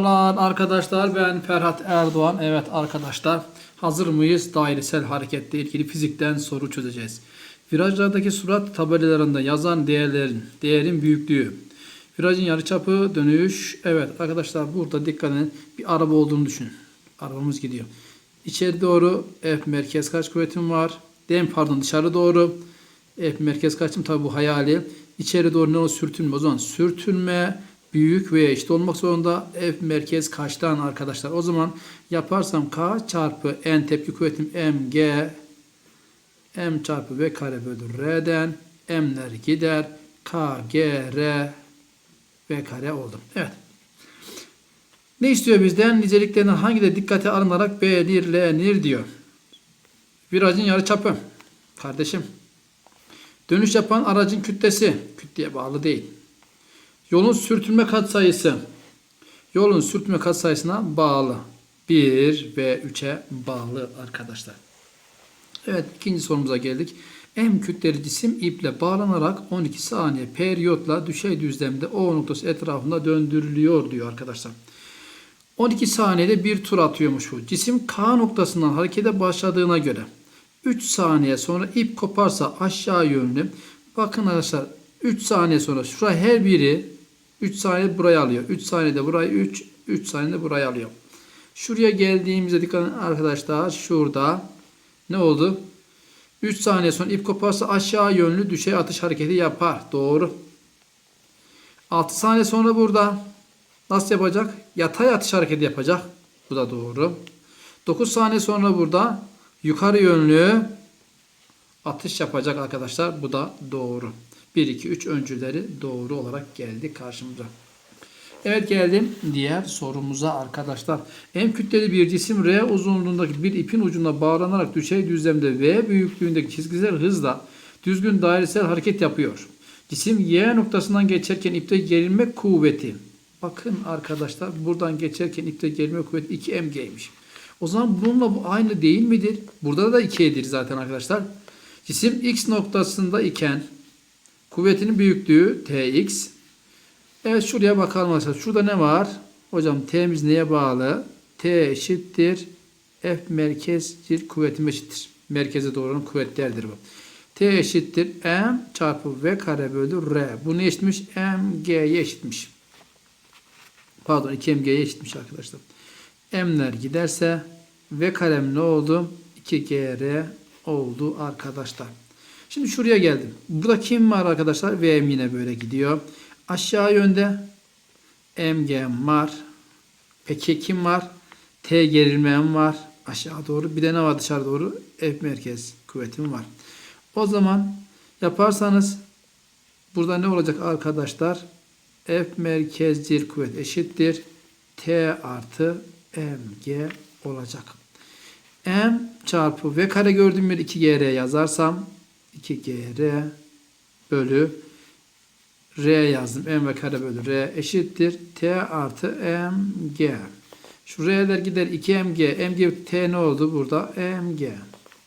Merhabalar arkadaşlar ben Ferhat Erdoğan. Evet arkadaşlar hazır mıyız? Dairesel hareketle ilgili fizikten soru çözeceğiz. Virajlardaki surat tabelalarında yazan değerlerin değerin büyüklüğü. Virajın yarıçapı dönüş. Evet arkadaşlar burada dikkat edin. Bir araba olduğunu düşünün. Arabamız gidiyor. İçeri doğru F merkez kaç kuvvetim var? Dem pardon dışarı doğru F merkez kaçım tabi bu hayali. İçeri doğru ne o sürtünme o zaman sürtünme büyük veya eşit olmak zorunda F merkez kaçtan arkadaşlar. O zaman yaparsam K çarpı N tepki kuvvetim M G M çarpı V kare bölü R'den M'ler gider. K G R V kare oldu. Evet. Ne istiyor bizden? Niceliklerinden hangi de dikkate alınarak belirlenir diyor. Virajın yarıçapı. Kardeşim. Dönüş yapan aracın kütlesi. Kütleye bağlı değil. Yolun sürtünme katsayısı. Yolun sürtünme katsayısına bağlı. 1 ve 3'e bağlı arkadaşlar. Evet ikinci sorumuza geldik. M kütleli cisim iple bağlanarak 12 saniye periyotla düşey düzlemde O noktası etrafında döndürülüyor diyor arkadaşlar. 12 saniyede bir tur atıyormuş bu. Cisim K noktasından harekete başladığına göre 3 saniye sonra ip koparsa aşağı yönlü. Bakın arkadaşlar 3 saniye sonra şuraya her biri 3 saniye buraya alıyor. 3 saniyede burayı 3, 3 saniyede burayı alıyor. Şuraya geldiğimizde dikkat edin arkadaşlar şurada ne oldu? 3 saniye sonra ip koparsa aşağı yönlü düşey atış hareketi yapar. Doğru. 6 saniye sonra burada nasıl yapacak? Yatay atış hareketi yapacak. Bu da doğru. 9 saniye sonra burada yukarı yönlü atış yapacak arkadaşlar. Bu da doğru. 1, 2, 3 öncüleri doğru olarak geldi karşımıza. Evet geldim diğer sorumuza arkadaşlar. M kütleli bir cisim R uzunluğundaki bir ipin ucuna bağlanarak düşey düzlemde V büyüklüğündeki çizgisel hızla düzgün dairesel hareket yapıyor. Cisim Y noktasından geçerken ipte gerilme kuvveti. Bakın arkadaşlar buradan geçerken ipte gerilme kuvveti 2 mg'ymiş. O zaman bununla bu aynı değil midir? Burada da 2'dir zaten arkadaşlar. Cisim X noktasında iken kuvvetinin büyüklüğü Tx. Evet şuraya bakalım arkadaşlar. Şurada ne var? Hocam T'miz neye bağlı? T eşittir. F merkezcil kuvvetim eşittir. Merkeze doğru kuvvetlerdir bu. T eşittir. M çarpı V kare bölü R. Bu ne eşitmiş? MG'ye eşitmiş. Pardon 2MG'ye eşitmiş arkadaşlar. M'ler giderse V karem ne oldu? 2GR oldu arkadaşlar. Şimdi şuraya geldim. Burada kim var arkadaşlar? VM yine böyle gidiyor. Aşağı yönde MG var. Peki kim var? T gerilmem var. Aşağı doğru. Bir de ne var dışarı doğru? F merkez kuvvetim var. O zaman yaparsanız burada ne olacak arkadaşlar? F merkezcil kuvvet eşittir. T artı mg olacak. M çarpı V kare gördüğüm bir 2GR yazarsam 2GR bölü R yazdım. M ve kare bölü R eşittir. T artı MG. Şu R'ler gider 2MG. MG T ne oldu burada? MG.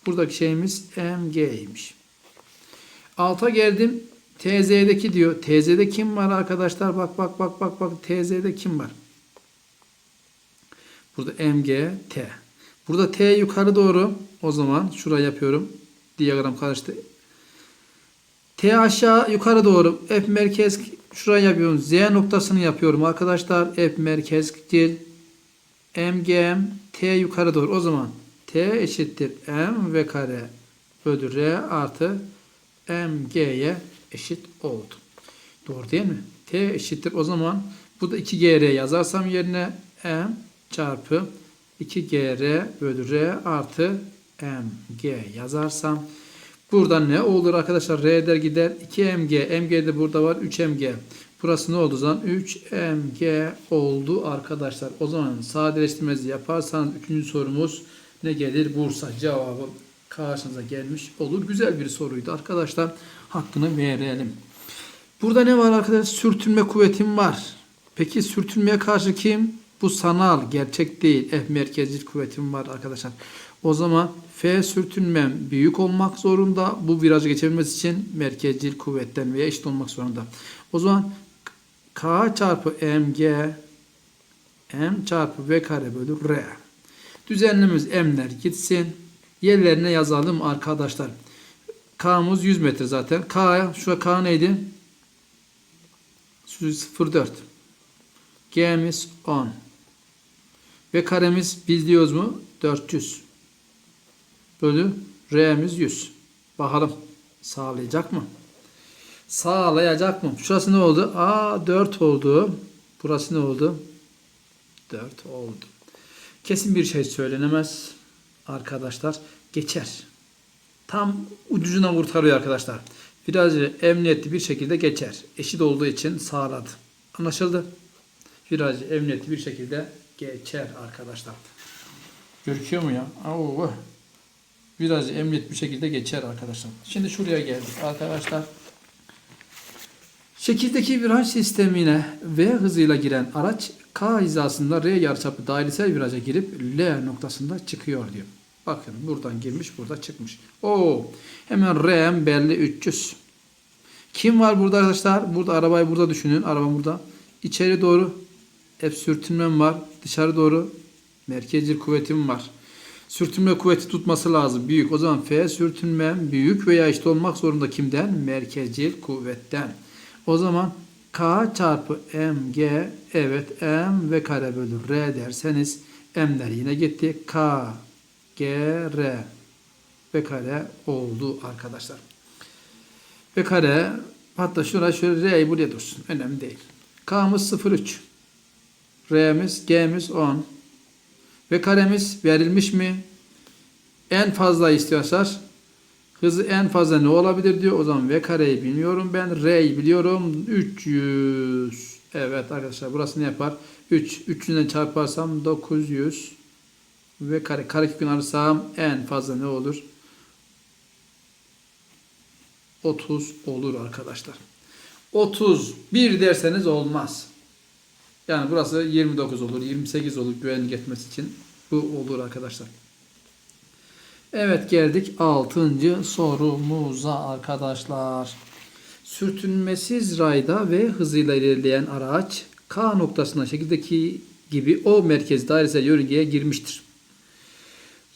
Buradaki şeyimiz MG'ymiş. Alta geldim. TZ'deki diyor. TZ'de kim var arkadaşlar? Bak bak bak bak bak. TZ'de kim var? Burada MG T. Burada T yukarı doğru. O zaman şuraya yapıyorum. Diyagram karıştı. T aşağı yukarı doğru. F merkez şuraya yapıyorum. Z noktasını yapıyorum arkadaşlar. F merkez değil. MGM T yukarı doğru. O zaman T eşittir M ve kare bölü R artı MG'ye eşit oldu. Doğru değil mi? T eşittir. O zaman bu da 2GR yazarsam yerine M çarpı 2GR bölü R artı MG yazarsam buradan ne olur arkadaşlar? R'der gider 2MG. MG de burada var 3MG. Burası ne oldu zaman? 3MG oldu arkadaşlar. O zaman sadeleştirmesi yaparsanız 3. sorumuz ne gelir? Bursa cevabı karşınıza gelmiş olur. Güzel bir soruydu arkadaşlar. Hakkını verelim. Burada ne var arkadaşlar? Sürtünme kuvvetim var. Peki sürtünmeye karşı kim? Bu sanal, gerçek değil. F merkezli kuvvetim var arkadaşlar. O zaman F sürtünmem büyük olmak zorunda. Bu virajı geçebilmesi için merkezcil kuvvetten veya eşit olmak zorunda. O zaman K çarpı mg M çarpı V kare bölü R. Düzenlemiz M'ler gitsin. Yerlerine yazalım arkadaşlar. K'mız 100 metre zaten. K, şu K neydi? 0,4. G'miz 10. Ve karemiz biz diyoruz mu? 400. Bölü R'miz 100. Bakalım sağlayacak mı? Sağlayacak mı? Şurası ne oldu? A 4 oldu. Burası ne oldu? 4 oldu. Kesin bir şey söylenemez. Arkadaşlar geçer. Tam ucucuna kurtarıyor arkadaşlar. Virajı emniyetli bir şekilde geçer. Eşit olduğu için sağladı. Anlaşıldı? Virajı emniyetli bir şekilde geçer arkadaşlar. Görüküyor mu ya? Oo. Virajı emniyetli bir şekilde geçer arkadaşlar. Şimdi şuraya geldik arkadaşlar. Şekildeki viraj sistemine V hızıyla giren araç K hizasında R yarıçapı dairesel viraja girip L noktasında çıkıyor diyor. Bakın buradan girmiş burada çıkmış. Oo, hemen R'm belli 300. Kim var burada arkadaşlar? Burada arabayı burada düşünün. Araba burada. İçeri doğru F sürtünmem var. Dışarı doğru merkezcil kuvvetim var. Sürtünme kuvveti tutması lazım. Büyük. O zaman F sürtünmem büyük veya eşit olmak zorunda kimden? Merkezcil kuvvetten. O zaman K çarpı mg evet m ve kare bölü r derseniz m'ler yine gitti. K g r ve kare oldu arkadaşlar. Ve kare hatta şuraya şöyle r'yi buraya dursun. Önemli değil. K'mız 0,3 R'miz G'miz 10 ve karemiz verilmiş mi? En fazla istiyorsak Hızı en fazla ne olabilir diyor. O zaman V kareyi bilmiyorum ben. R'yi biliyorum. 300. Evet arkadaşlar burası ne yapar? 3. 3'ünden çarparsam 900. V kare. Kare kökünü alırsam en fazla ne olur? 30 olur arkadaşlar. 31 derseniz olmaz. Yani burası 29 olur, 28 olur güvenlik etmesi için. Bu olur arkadaşlar. Evet geldik 6. sorumuza arkadaşlar. Sürtünmesiz rayda ve hızıyla ilerleyen araç K noktasına şekildeki gibi o merkez dairesel yörüngeye girmiştir.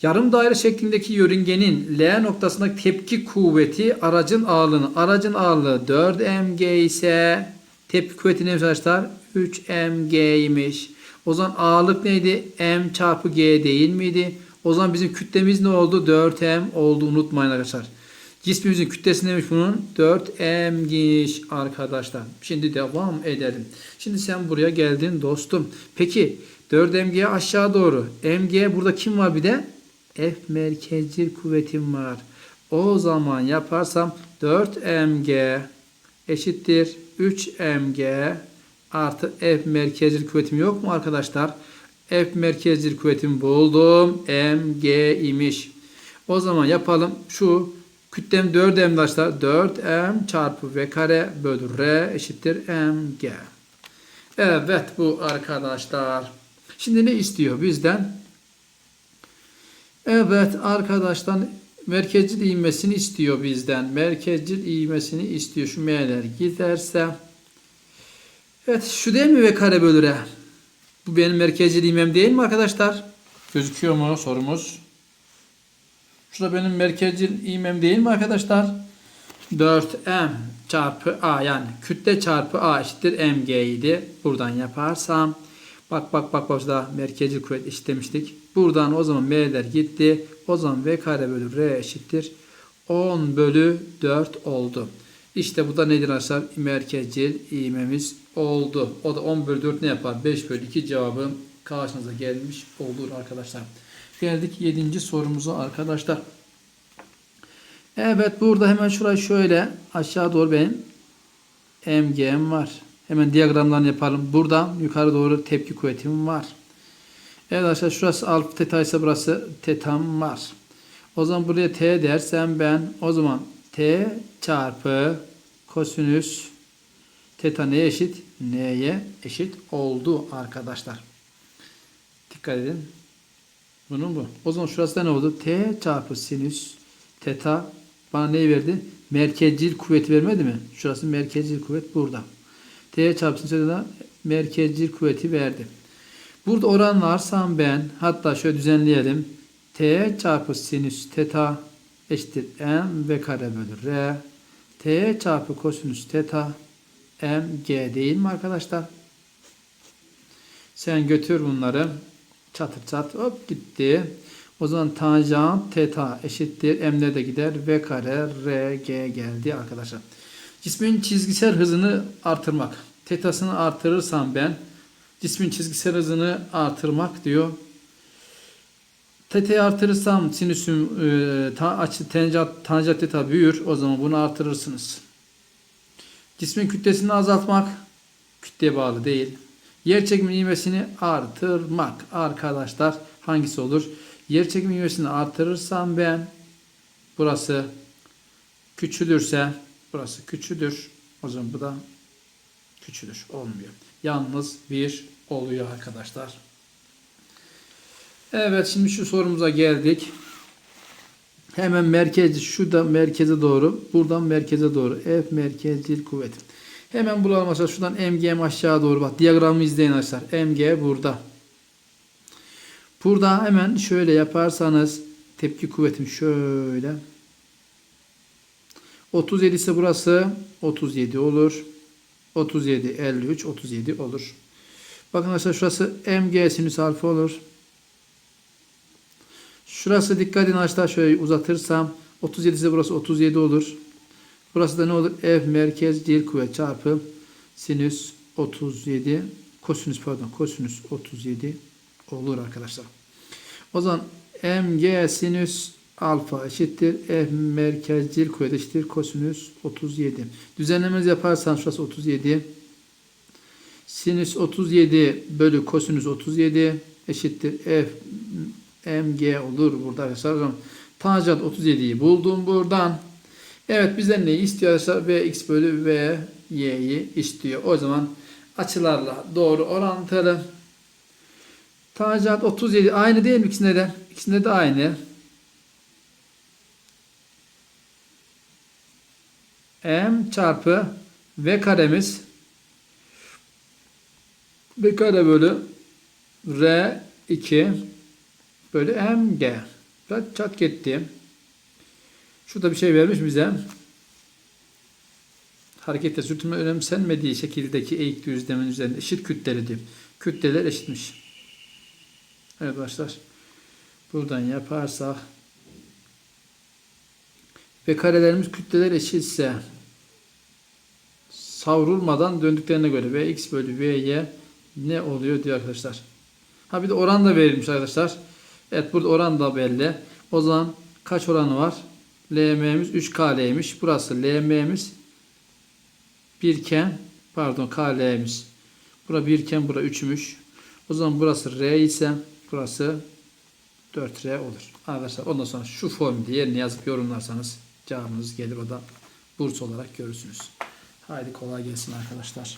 Yarım daire şeklindeki yörüngenin L noktasındaki tepki kuvveti aracın ağırlığını. Aracın ağırlığı 4 mg ise tepki kuvveti neymiş arkadaşlar? 3 mg'ymiş. O zaman ağırlık neydi? M çarpı G değil miydi? O zaman bizim kütlemiz ne oldu? 4m oldu unutmayın arkadaşlar. Cismimizin kütlesi neymiş bunun? 4m'miş arkadaşlar. Şimdi devam edelim. Şimdi sen buraya geldin dostum. Peki 4mg aşağı doğru. mg burada kim var bir de? F merkezcil kuvvetim var. O zaman yaparsam 4mg eşittir 3mg artı F merkezcil kuvvetim yok mu arkadaşlar? F merkezcil kuvvetimi buldum. mg imiş. O zaman yapalım. Şu kütlem 4m arkadaşlar. 4m çarpı v kare bölü r eşittir mg. Evet bu arkadaşlar. Şimdi ne istiyor bizden? Evet arkadaşlar merkezcil ivmesini istiyor bizden. Merkezcil ivmesini istiyor. Şu m'ler giderse. Evet şu değil mi v kare bölü r? Bu benim merkezcil ivmem değil mi arkadaşlar? Gözüküyor mu sorumuz? Şurada benim merkezcil ivmem değil mi arkadaşlar? 4m çarpı a yani kütle çarpı a eşittir mg idi. Buradan yaparsam bak bak bak burada merkezcil kuvvet eşitlemiştik. Buradan o zaman m'ler gitti. O zaman v kare bölü r eşittir. 10 bölü 4 oldu. İşte bu da nedir arkadaşlar? Merkezcil ivmemiz oldu. O da 10 bölü 4 ne yapar? 5 bölü 2 cevabım karşınıza gelmiş olur arkadaşlar. Geldik 7. sorumuza arkadaşlar. Evet burada hemen şurayı şöyle aşağı doğru benim MGM var. Hemen diyagramlarını yapalım. Buradan yukarı doğru tepki kuvvetim var. Evet arkadaşlar şurası alfa teta ise burası tetam var. O zaman buraya T dersem ben o zaman T çarpı kosinüs teta neye eşit? N'ye eşit oldu arkadaşlar. Dikkat edin. Bunun bu. O zaman şurası da ne oldu? T çarpı sinüs teta bana neyi verdi? Merkezcil kuvveti vermedi mi? Şurası merkezcil kuvvet burada. T çarpı sinüs teta merkezcil kuvveti verdi. Burada oranlarsam ben hatta şöyle düzenleyelim. T çarpı sinüs teta eşittir m v kare bölü r. T çarpı kosinüs teta m g değil mi arkadaşlar? Sen götür bunları. Çatır çat hop gitti. O zaman tanjant teta eşittir. M'de de gider. V kare R G geldi arkadaşlar. Cismin çizgisel hızını artırmak. Tetasını artırırsam ben cismin çizgisel hızını artırmak diyor. Teta'yı artırırsam sinüsüm e, ta, açı tanjant, tanjant teta büyür. O zaman bunu artırırsınız. Cismin kütlesini azaltmak kütleye bağlı değil. Yer çekimi ivmesini artırmak. Arkadaşlar hangisi olur? Yer çekimi ivmesini artırırsam ben burası küçülürse burası küçülür. O zaman bu da küçülür. Olmuyor. Yalnız bir oluyor arkadaşlar. Evet şimdi şu sorumuza geldik. Hemen merkez şurada merkeze doğru buradan merkeze doğru F merkezcil kuvvet. Hemen bulalım arkadaşlar. Şuradan MG'm aşağı doğru bak. Diyagramı izleyin arkadaşlar. MG burada. Burada hemen şöyle yaparsanız tepki kuvvetim şöyle. 37 ise burası 37 olur. 37, 53, 37 olur. Bakın arkadaşlar şurası MG sinüs alfa olur. Şurası dikkat edin arkadaşlar şöyle uzatırsam 37 ise burası 37 olur. Burası da ne olur? F merkez değil kuvvet çarpı sinüs 37 kosinüs pardon kosinüs 37 olur arkadaşlar. O zaman mg sinüs alfa eşittir F merkezcil kuvvet eşittir kosinüs 37. Düzenlemenizi yaparsan şurası 37. Sinüs 37 bölü kosinüs 37 eşittir F mg olur burada arkadaşlar. Zaman tanjant 37'yi buldum buradan. Evet bizden neyi istiyor arkadaşlar? Vx bölü v y'yi istiyor. O zaman açılarla doğru orantılı. Tanjant 37 aynı değil mi ikisinde de? İkisinde de aynı. m çarpı v karemiz v kare bölü r 2 bölü mg. Çat, çat gitti. Şurada bir şey vermiş bize. Harekette sürtünme önemsenmediği şekildeki eğik düzlemin üzerinde eşit kütleli diyor. Kütleler eşitmiş. Evet arkadaşlar. Buradan yaparsak ve karelerimiz kütleler eşitse savrulmadan döndüklerine göre v x bölü vy ne oluyor diyor arkadaşlar. Ha bir de oran da verilmiş arkadaşlar. Evet burada oran da belli. O zaman kaç oranı var? LM'miz 3KL'ymiş. Burası LM'miz 1 iken pardon KL'miz. Bura 1 iken bura 3'müş. O zaman burası R ise burası 4R olur. Arkadaşlar ondan sonra şu formülü yerine yazıp yorumlarsanız cevabınız gelir. O da burs olarak görürsünüz. Haydi kolay gelsin arkadaşlar.